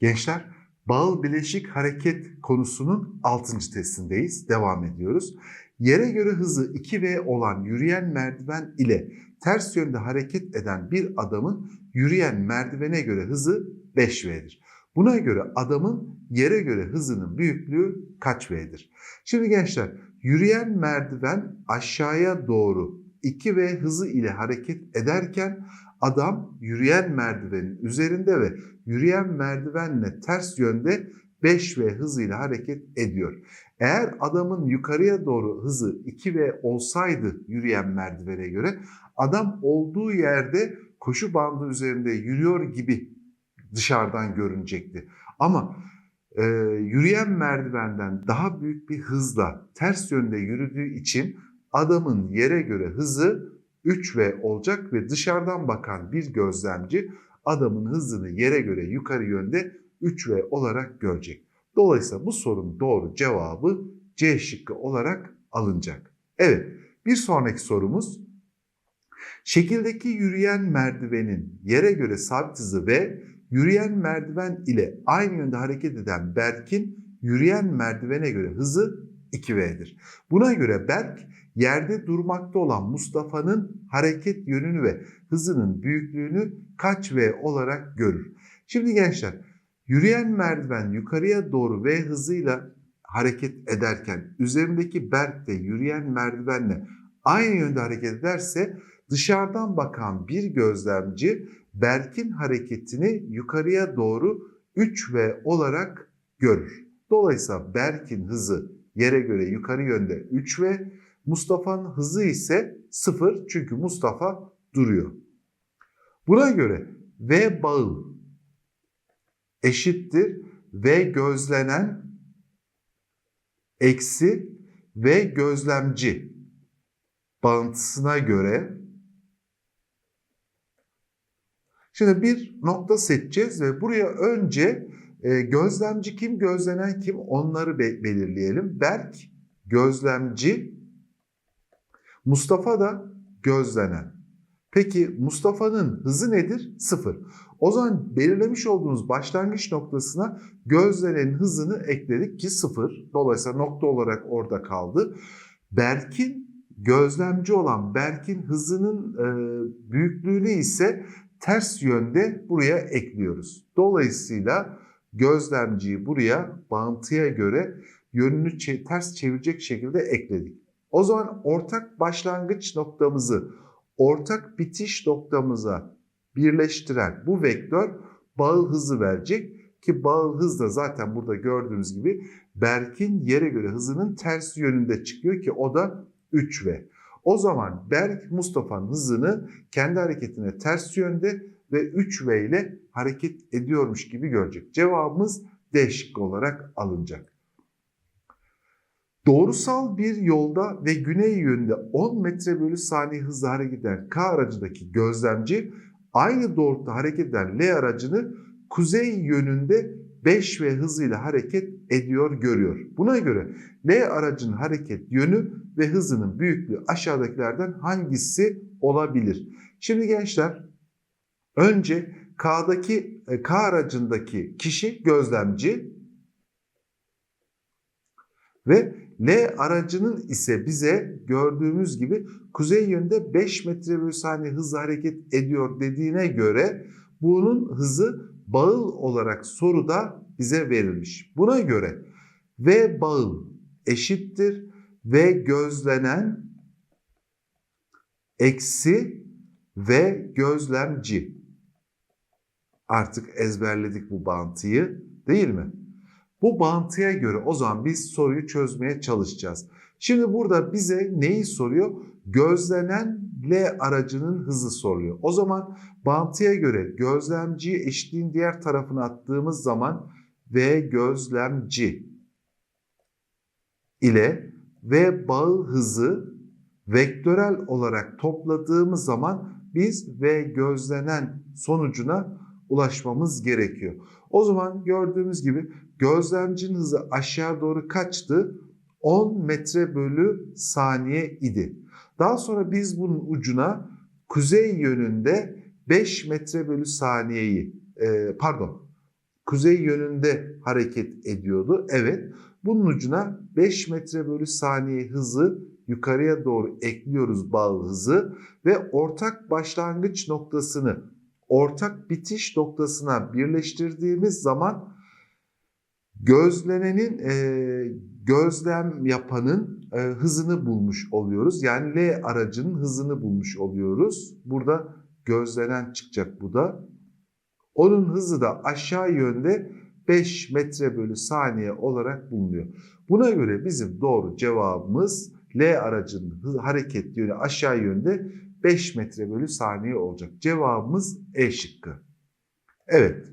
Gençler, bağıl bileşik hareket konusunun 6. testindeyiz. Devam ediyoruz. Yere göre hızı 2V olan yürüyen merdiven ile ters yönde hareket eden bir adamın yürüyen merdivene göre hızı 5V'dir. Buna göre adamın yere göre hızının büyüklüğü kaç V'dir? Şimdi gençler, yürüyen merdiven aşağıya doğru 2V hızı ile hareket ederken adam yürüyen merdivenin üzerinde ve yürüyen merdivenle ters yönde 5V hızıyla hareket ediyor. Eğer adamın yukarıya doğru hızı 2V olsaydı yürüyen merdivene göre adam olduğu yerde koşu bandı üzerinde yürüyor gibi dışarıdan görünecekti. Ama e, yürüyen merdivenden daha büyük bir hızla ters yönde yürüdüğü için adamın yere göre hızı 3V olacak ve dışarıdan bakan bir gözlemci adamın hızını yere göre yukarı yönde 3V olarak görecek. Dolayısıyla bu sorunun doğru cevabı C şıkkı olarak alınacak. Evet, bir sonraki sorumuz. Şekildeki yürüyen merdivenin yere göre sabit hızı ve yürüyen merdiven ile aynı yönde hareket eden Berk'in yürüyen merdivene göre hızı 2V'dir. Buna göre Berk yerde durmakta olan Mustafa'nın hareket yönünü ve hızının büyüklüğünü kaç V olarak görür. Şimdi gençler yürüyen merdiven yukarıya doğru V hızıyla hareket ederken üzerindeki Berk de yürüyen merdivenle aynı yönde hareket ederse dışarıdan bakan bir gözlemci Berk'in hareketini yukarıya doğru 3V olarak görür. Dolayısıyla Berk'in hızı yere göre yukarı yönde 3V, Mustafa'nın hızı ise 0 çünkü Mustafa duruyor. Buna göre V bağı eşittir V gözlenen eksi V gözlemci bağıntısına göre Şimdi bir nokta seçeceğiz ve buraya önce e, gözlemci kim, gözlenen kim onları be- belirleyelim. Berk gözlemci, Mustafa da gözlenen. Peki Mustafa'nın hızı nedir? Sıfır. O zaman belirlemiş olduğunuz başlangıç noktasına gözlenenin hızını ekledik ki sıfır. Dolayısıyla nokta olarak orada kaldı. Berk'in gözlemci olan Berk'in hızının e, büyüklüğünü ise ters yönde buraya ekliyoruz. Dolayısıyla gözlemciyi buraya bağıntıya göre yönünü ters çevirecek şekilde ekledik. O zaman ortak başlangıç noktamızı ortak bitiş noktamıza birleştiren bu vektör bağıl hızı verecek ki bağıl hız da zaten burada gördüğünüz gibi Berk'in yere göre hızının ters yönünde çıkıyor ki o da 3V. O zaman Berk Mustafa'nın hızını kendi hareketine ters yönde ve 3V ile hareket ediyormuş gibi görecek. Cevabımız D şıkkı olarak alınacak. Doğrusal bir yolda ve güney yönünde 10 metre bölü saniye hızla hareket eden K aracındaki gözlemci aynı doğrultuda hareket eden L aracını kuzey yönünde 5V hızıyla hareket ediyor görüyor. Buna göre L aracının hareket yönü ve hızının büyüklüğü aşağıdakilerden hangisi olabilir? Şimdi gençler önce K'daki e, K aracındaki kişi gözlemci ve L aracının ise bize gördüğümüz gibi kuzey yönde 5 metre bölü saniye hızla hareket ediyor dediğine göre bunun hızı bağıl olarak soruda bize verilmiş. Buna göre V bağıl eşittir V gözlenen eksi V gözlemci. Artık ezberledik bu bağıntıyı değil mi? Bu bağıntıya göre o zaman biz soruyu çözmeye çalışacağız. Şimdi burada bize neyi soruyor? Gözlenen L aracının hızı soruyor. O zaman bağıntıya göre gözlemciyi eşliğin diğer tarafına attığımız zaman V gözlemci ile V bağı hızı vektörel olarak topladığımız zaman biz V gözlenen sonucuna ulaşmamız gerekiyor. O zaman gördüğümüz gibi gözlemcinin hızı aşağı doğru kaçtı? 10 metre bölü saniye idi. Daha sonra biz bunun ucuna kuzey yönünde 5 metre bölü saniyeyi e, pardon kuzey yönünde hareket ediyordu. Evet bunun ucuna 5 metre bölü saniye hızı yukarıya doğru ekliyoruz bağıl hızı ve ortak başlangıç noktasını ortak bitiş noktasına birleştirdiğimiz zaman gözlenenin e, gözlem yapanın e, hızını bulmuş oluyoruz. Yani L aracının hızını bulmuş oluyoruz. Burada gözlenen çıkacak bu da. Onun hızı da aşağı yönde 5 metre bölü saniye olarak bulunuyor. Buna göre bizim doğru cevabımız L aracının hareket yönü aşağı yönde 5 metre bölü saniye olacak. Cevabımız E şıkkı. Evet.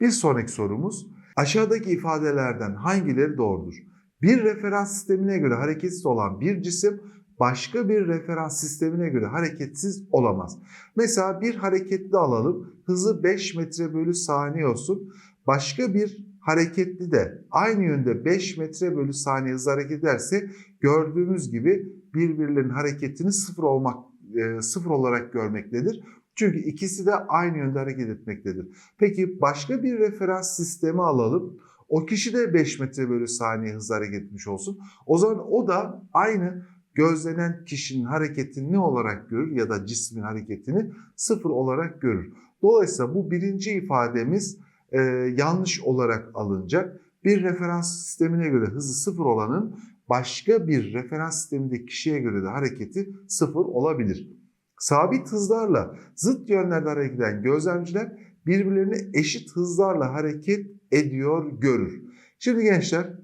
Bir sonraki sorumuz. Aşağıdaki ifadelerden hangileri doğrudur? Bir referans sistemine göre hareketsiz olan bir cisim başka bir referans sistemine göre hareketsiz olamaz. Mesela bir hareketli alalım. Hızı 5 metre bölü saniye olsun. Başka bir hareketli de aynı yönde 5 metre bölü saniye hız hareket ederse gördüğümüz gibi birbirlerinin hareketini sıfır olmak e, sıfır olarak görmektedir. Çünkü ikisi de aynı yönde hareket etmektedir. Peki başka bir referans sistemi alalım. O kişi de 5 metre bölü saniye hızla hareket etmiş olsun. O zaman o da aynı gözlenen kişinin hareketini ne olarak görür ya da cismin hareketini sıfır olarak görür. Dolayısıyla bu birinci ifademiz e, yanlış olarak alınacak. Bir referans sistemine göre hızı sıfır olanın başka bir referans sistemindeki kişiye göre de hareketi sıfır olabilir. Sabit hızlarla zıt yönlerde hareket eden gözlemciler birbirlerini eşit hızlarla hareket ediyor görür. Şimdi gençler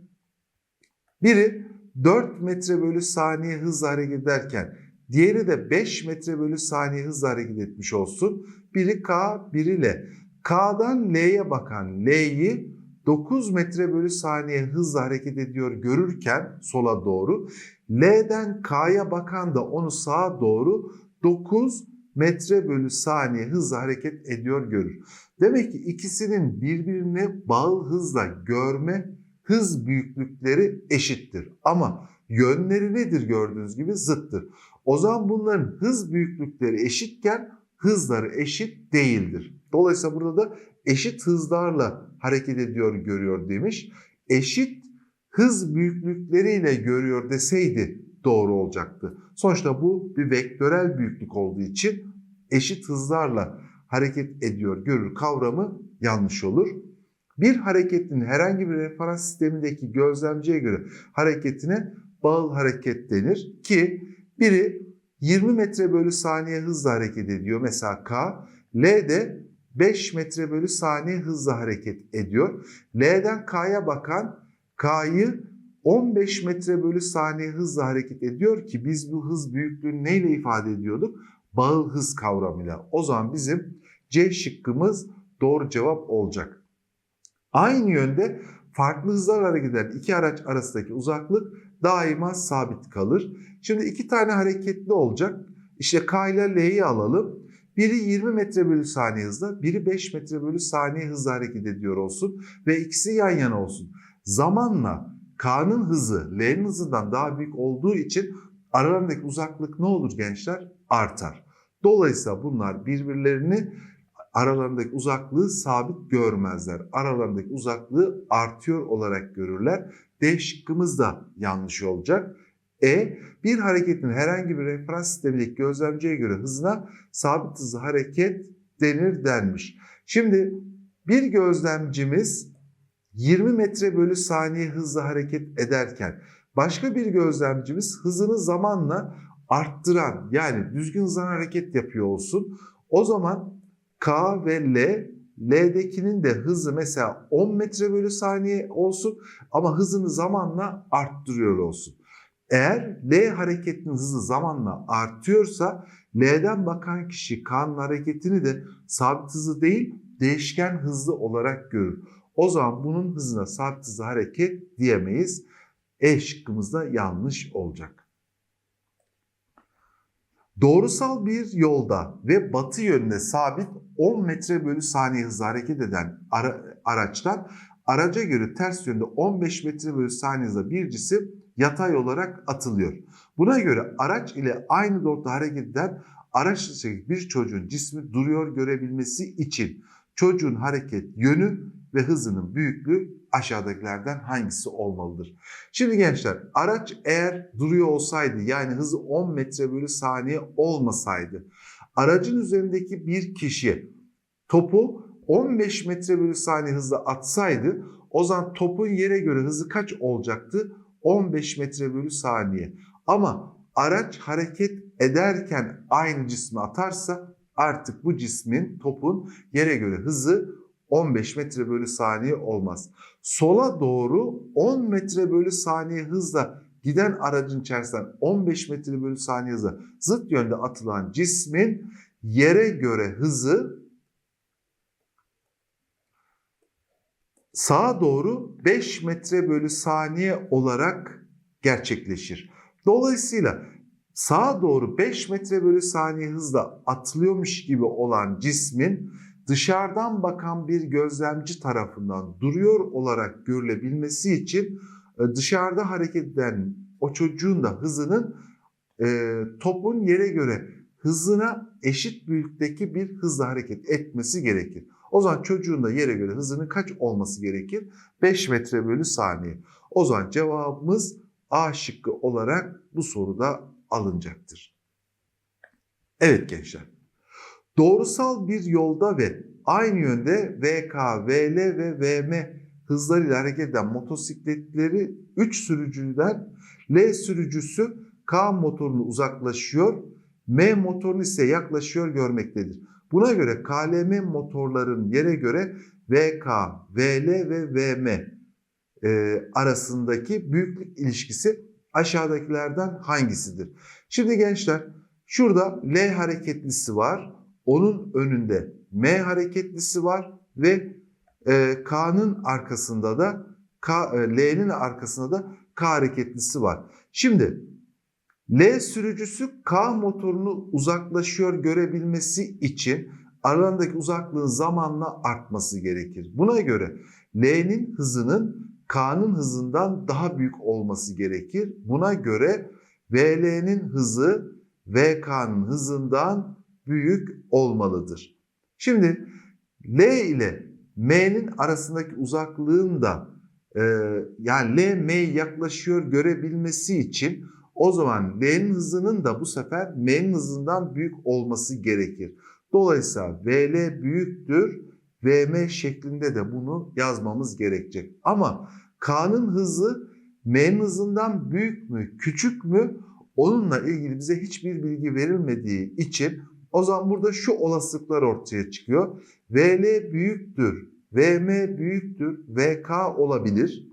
biri 4 metre bölü saniye hızla hareket ederken diğeri de 5 metre bölü saniye hızla hareket etmiş olsun. Biri K, biri L. K'dan L'ye bakan L'yi 9 metre bölü saniye hızla hareket ediyor görürken sola doğru L'den K'ya bakan da onu sağa doğru 9 metre bölü saniye hızla hareket ediyor görür. Demek ki ikisinin birbirine bağlı hızla görme hız büyüklükleri eşittir. Ama yönleri nedir gördüğünüz gibi zıttır. O zaman bunların hız büyüklükleri eşitken hızları eşit değildir. Dolayısıyla burada da eşit hızlarla hareket ediyor görüyor demiş. Eşit hız büyüklükleriyle görüyor deseydi doğru olacaktı. Sonuçta bu bir vektörel büyüklük olduğu için eşit hızlarla hareket ediyor görür kavramı yanlış olur. Bir hareketin herhangi bir referans sistemindeki gözlemciye göre hareketine bağıl hareket denir ki biri 20 metre bölü saniye hızla hareket ediyor mesela K, L de 5 metre bölü saniye hızla hareket ediyor. L'den K'ya bakan K'yı 15 metre bölü saniye hızla hareket ediyor ki biz bu hız büyüklüğünü neyle ifade ediyorduk? Bağıl hız kavramıyla. O zaman bizim C şıkkımız doğru cevap olacak. Aynı yönde farklı hızlar hareket eden iki araç arasındaki uzaklık daima sabit kalır. Şimdi iki tane hareketli olacak. İşte K ile L'yi alalım. Biri 20 metre bölü saniye hızla, biri 5 metre bölü saniye hızla hareket ediyor olsun ve ikisi yan yana olsun. Zamanla K'nın hızı L'nin hızından daha büyük olduğu için aralarındaki uzaklık ne olur gençler? Artar. Dolayısıyla bunlar birbirlerini aralarındaki uzaklığı sabit görmezler. Aralarındaki uzaklığı artıyor olarak görürler. D şıkkımız da yanlış olacak. E, bir hareketin herhangi bir referans sistemindeki gözlemciye göre hızına sabit hızlı hareket denir denmiş. Şimdi bir gözlemcimiz 20 metre bölü saniye hızla hareket ederken başka bir gözlemcimiz hızını zamanla arttıran yani düzgün hızla hareket yapıyor olsun. O zaman K ve L, L'dekinin de hızı mesela 10 metre bölü saniye olsun ama hızını zamanla arttırıyor olsun. Eğer L hareketinin hızı zamanla artıyorsa L'den bakan kişi K'nın hareketini de sabit hızı değil değişken hızlı olarak görür. O zaman bunun hızına sabit hızlı hareket diyemeyiz. E şıkkımız da yanlış olacak. Doğrusal bir yolda ve batı yönünde sabit 10 metre bölü saniye hızla hareket eden ara, araçtan araca göre ters yönde 15 metre bölü saniye hızla bir cisim yatay olarak atılıyor. Buna göre araç ile aynı doğrultuda hareket eden araç bir çocuğun cismi duruyor görebilmesi için çocuğun hareket yönü ve hızının büyüklüğü aşağıdakilerden hangisi olmalıdır? Şimdi gençler araç eğer duruyor olsaydı yani hızı 10 metre bölü saniye olmasaydı aracın üzerindeki bir kişi topu 15 metre bölü saniye hızla atsaydı o zaman topun yere göre hızı kaç olacaktı? 15 metre bölü saniye. Ama araç hareket ederken aynı cismi atarsa artık bu cismin topun yere göre hızı 15 metre bölü saniye olmaz. Sola doğru 10 metre bölü saniye hızla giden aracın içerisinden 15 metre bölü saniye hızla zıt yönde atılan cismin yere göre hızı sağa doğru 5 metre bölü saniye olarak gerçekleşir. Dolayısıyla sağa doğru 5 metre bölü saniye hızla atılıyormuş gibi olan cismin dışarıdan bakan bir gözlemci tarafından duruyor olarak görülebilmesi için dışarıda hareket eden o çocuğun da hızının e, topun yere göre hızına eşit büyüklükteki bir hızla hareket etmesi gerekir. O zaman çocuğun da yere göre hızının kaç olması gerekir? 5 metre bölü saniye. O zaman cevabımız A şıkkı olarak bu soruda alınacaktır. Evet gençler. Doğrusal bir yolda ve aynı yönde VK, VL ve VM hızlarıyla hareket eden motosikletleri 3 sürücüden L sürücüsü K motorunu uzaklaşıyor, M motorunu ise yaklaşıyor görmektedir. Buna göre KLM motorların yere göre VK, VL ve VM e, arasındaki büyüklük ilişkisi aşağıdakilerden hangisidir? Şimdi gençler şurada L hareketlisi var. Onun önünde M hareketlisi var ve e, K'nın arkasında da K, e, L'nin arkasında da K hareketlisi var. Şimdi L sürücüsü K motorunu uzaklaşıyor görebilmesi için aralarındaki uzaklığın zamanla artması gerekir. Buna göre L'nin hızının K'nın hızından daha büyük olması gerekir. Buna göre VL'nin hızı VK'nın hızından büyük olmalıdır. Şimdi L ile M'nin arasındaki uzaklığın da e, yani L M'ye yaklaşıyor görebilmesi için o zaman L'nin hızının da bu sefer M'nin hızından büyük olması gerekir. Dolayısıyla VL büyüktür VM şeklinde de bunu yazmamız gerekecek. Ama K'nın hızı M'nin hızından büyük mü, küçük mü onunla ilgili bize hiçbir bilgi verilmediği için o zaman burada şu olasılıklar ortaya çıkıyor. VL büyüktür, VM büyüktür, VK olabilir.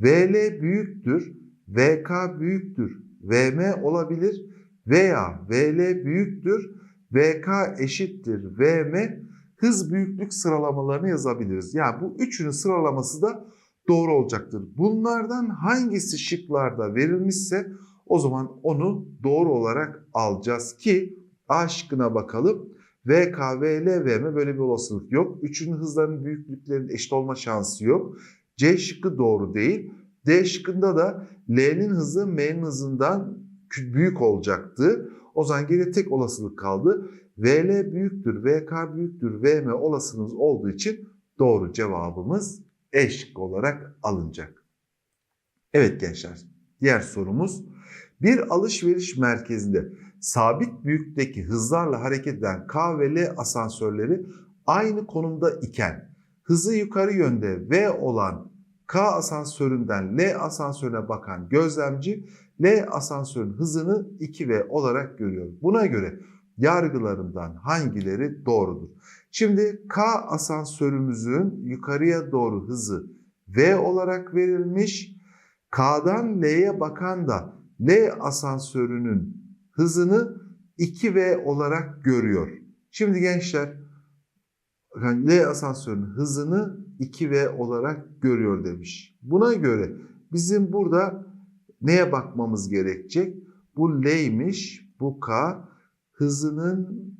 VL büyüktür, VK büyüktür, VM olabilir veya VL büyüktür, VK eşittir, VM hız büyüklük sıralamalarını yazabiliriz. Yani bu üçünün sıralaması da doğru olacaktır. Bunlardan hangisi şıklarda verilmişse o zaman onu doğru olarak alacağız ki A şıkkına bakalım. VL, VM böyle bir olasılık yok. Üçünün hızlarının büyüklüklerinin eşit olma şansı yok. C şıkkı doğru değil. D şıkkında da L'nin hızı M'nin hızından büyük olacaktı. O zaman geriye tek olasılık kaldı. VL büyüktür, VK büyüktür, VM olasılığımız olduğu için doğru cevabımız E şıkkı olarak alınacak. Evet gençler, diğer sorumuz. Bir alışveriş merkezinde sabit büyüklükteki hızlarla hareket eden K ve L asansörleri aynı konumda iken hızı yukarı yönde V olan K asansöründen L asansörüne bakan gözlemci L asansörün hızını 2V olarak görüyor. Buna göre yargılarından hangileri doğrudur? Şimdi K asansörümüzün yukarıya doğru hızı V olarak verilmiş. K'dan L'ye bakan da L asansörünün hızını 2V olarak görüyor. Şimdi gençler yani L asansörünün hızını 2V olarak görüyor demiş. Buna göre bizim burada neye bakmamız gerekecek? Bu L'ymiş, bu K hızının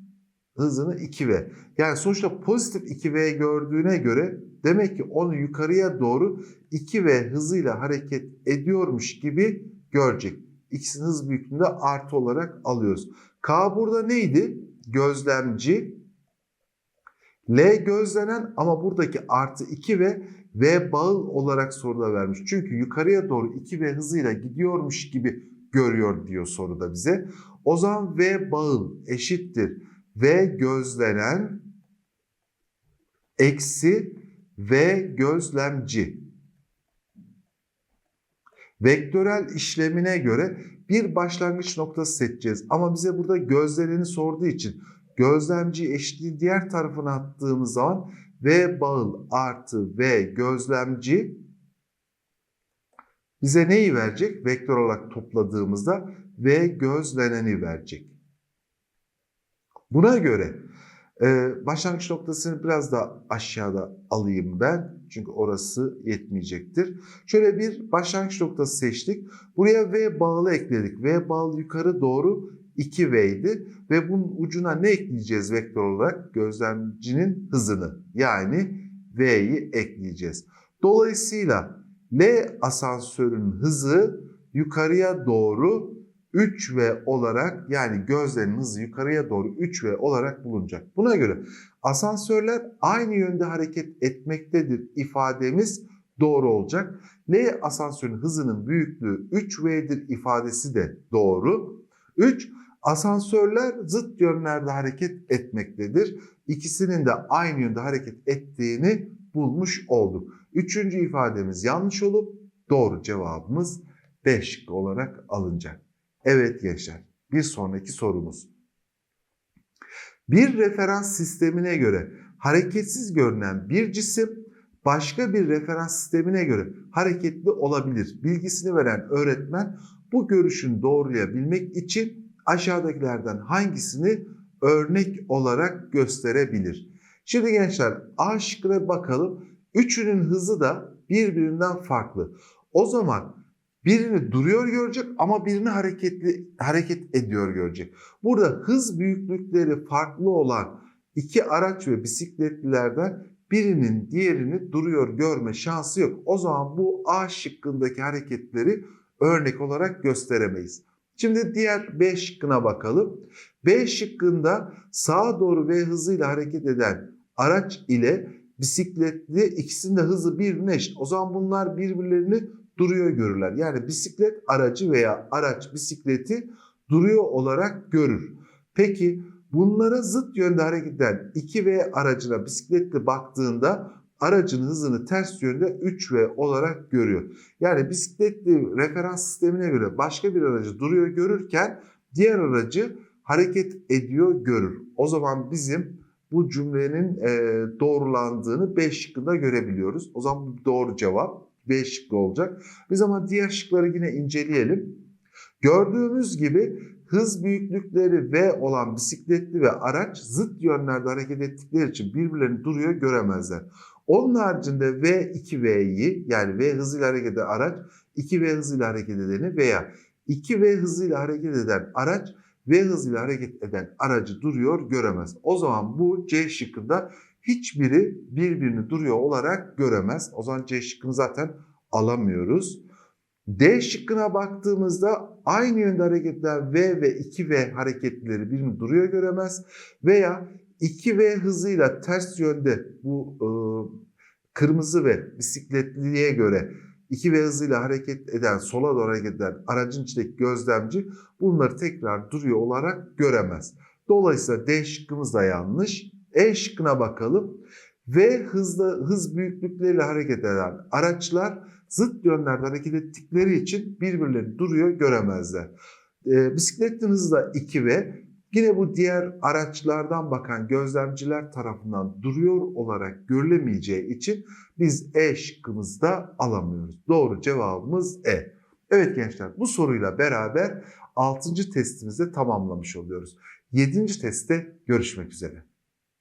hızını 2V. Yani sonuçta pozitif 2V gördüğüne göre demek ki onu yukarıya doğru 2V hızıyla hareket ediyormuş gibi görecek. İkisinin hız büyüklüğünde artı olarak alıyoruz. K burada neydi? Gözlemci. L gözlenen ama buradaki artı 2 ve V bağıl olarak soruda vermiş. Çünkü yukarıya doğru 2 V hızıyla gidiyormuş gibi görüyor diyor soruda bize. O zaman V bağıl eşittir. V gözlenen eksi V gözlemci. Vektörel işlemine göre bir başlangıç noktası seçeceğiz. Ama bize burada gözleneni sorduğu için gözlemci eşitliği diğer tarafına attığımız zaman V bağıl artı V gözlemci bize neyi verecek? Vektör olarak topladığımızda V gözleneni verecek. Buna göre e, başlangıç noktasını biraz da aşağıda alayım ben. Çünkü orası yetmeyecektir. Şöyle bir başlangıç noktası seçtik. Buraya V bağlı ekledik. V bağlı yukarı doğru 2V idi. Ve bunun ucuna ne ekleyeceğiz vektör olarak? Gözlemcinin hızını. Yani V'yi ekleyeceğiz. Dolayısıyla L asansörün hızı yukarıya doğru 3V olarak yani gözlerin hızı yukarıya doğru 3V olarak bulunacak. Buna göre asansörler aynı yönde hareket etmektedir ifademiz doğru olacak. L asansörün hızının büyüklüğü 3V'dir ifadesi de doğru. 3. Asansörler zıt yönlerde hareket etmektedir. İkisinin de aynı yönde hareket ettiğini bulmuş olduk. Üçüncü ifademiz yanlış olup doğru cevabımız B şıkkı olarak alınacak. Evet gençler bir sonraki sorumuz. Bir referans sistemine göre hareketsiz görünen bir cisim başka bir referans sistemine göre hareketli olabilir. Bilgisini veren öğretmen bu görüşün doğrulayabilmek için aşağıdakilerden hangisini örnek olarak gösterebilir? Şimdi gençler A şıkkına bakalım. Üçünün hızı da birbirinden farklı. O zaman birini duruyor görecek ama birini hareketli hareket ediyor görecek. Burada hız büyüklükleri farklı olan iki araç ve bisikletlilerden birinin diğerini duruyor görme şansı yok. O zaman bu A şıkkındaki hareketleri örnek olarak gösteremeyiz. Şimdi diğer B şıkkına bakalım. B şıkkında sağa doğru V hızıyla hareket eden araç ile bisikletli ikisinin de hızı birbirine eşit. O zaman bunlar birbirlerini duruyor görürler. Yani bisiklet aracı veya araç bisikleti duruyor olarak görür. Peki bunlara zıt yönde hareket eden 2V aracına bisikletle baktığında aracın hızını ters yönde 3V olarak görüyor. Yani bisikletli referans sistemine göre başka bir aracı duruyor görürken diğer aracı hareket ediyor görür. O zaman bizim bu cümlenin doğrulandığını B şıkkında görebiliyoruz. O zaman bu doğru cevap. B şıkkı olacak. Biz ama diğer şıkları yine inceleyelim. Gördüğümüz gibi hız büyüklükleri V olan bisikletli ve araç zıt yönlerde hareket ettikleri için birbirlerini duruyor göremezler. Onun haricinde V 2V'yi yani V hızıyla hareket eden araç 2V hızıyla hareket edeni veya 2V hızıyla hareket eden araç V hızıyla hareket eden aracı duruyor göremez. O zaman bu C şıkkında hiçbiri birbirini duruyor olarak göremez. O zaman C şıkkını zaten alamıyoruz. D şıkkına baktığımızda aynı yönde hareket eden V ve 2V hareketleri birbirini duruyor göremez. Veya 2V hızıyla ters yönde bu e, kırmızı ve bisikletliye göre 2V hızıyla hareket eden, sola doğru hareket eden aracın içindeki gözlemci bunları tekrar duruyor olarak göremez. Dolayısıyla D şıkkımız da yanlış. E şıkkına bakalım. V hızlı hız büyüklükleriyle hareket eden araçlar zıt yönlerde hareket ettikleri için birbirlerini duruyor göremezler. E, bisikletin hızı da 2V. Yine bu diğer araçlardan bakan gözlemciler tarafından duruyor olarak görülemeyeceği için biz E şıkkımızda alamıyoruz. Doğru cevabımız E. Evet gençler bu soruyla beraber 6. testimizi tamamlamış oluyoruz. 7. testte görüşmek üzere.